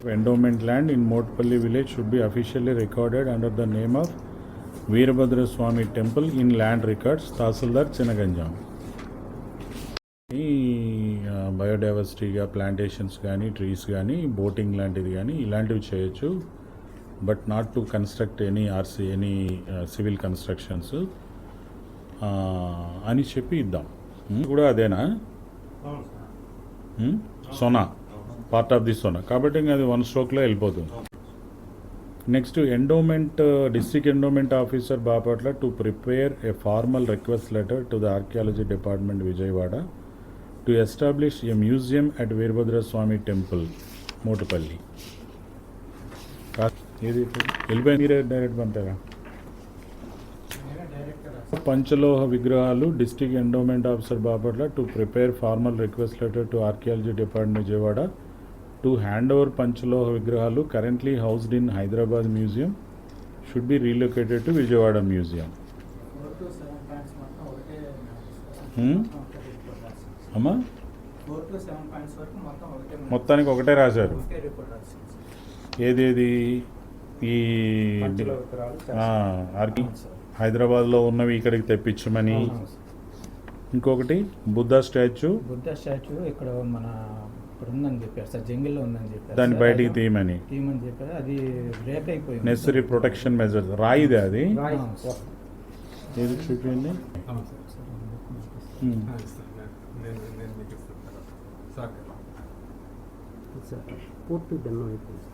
Endowment land in Motpalli village should be officially recorded under the name of Veerabhadra Swamy temple in land records tahsildar Chinnaganjam ఈ బయోడైవర్సిటీగా plantations కానీ trees కానీ boating లాంటిది కానీ ఇలాంటివి చేయొచ్చు. But not to construct any RC any civil constructions అని చెప్పి ఇద్దాం. కూడా అదేనా? సోనా? పార్ట్ ఆఫ్ ది సోనా కాబట్టి ఇంకా అది వన్ స్ట్రోక్లో వెళ్ళిపోతుంది. Next endowment district endowment officer Bapatla to prepare a formal request letter to the archaeology department Vijayawada to establish a museum at Veerabhadra Swamy temple Motupalli ఏది ఇప్పుడు? వెళ్ళిపోయి మీరే డైరెక్ట్ పంపారా? పంచలోహ విగ్రహాలు district endowment officer Bapatla to prepare formal request letter to archaeology department Vijayawada to hand over పంచలోహ విగ్రహాలు currently housed in Hyderabad museum should be relocated to Vijayawada museum? అమ్మా. మొత్తానికి ఒకటే రాశారు ఏదేది ఈ పంచలో ఆర్కి. హైదరాబాద్లో ఉన్నవి ఇక్కడికి తెప్పించమని. ఇంకొకటి బుద్ధ స్టాచ్యూ బుద్ధ స్టాచ్యూ ఇక్కడ మన ఇక్కడ ఉందని చెప్పారు సార్ జంగిల్లో ఉందని చెప్పారు దాన్ని. బయటికి తీయమని. తీయమని చెప్పారు. అది బ్రేక్ అయిపోయింది. నెసరీ ప్రొటెక్షన్ మెజర్స్ రాయిదే అది. ఏది చూపించండి? పూర్తి డెన్నో అయిపోయింది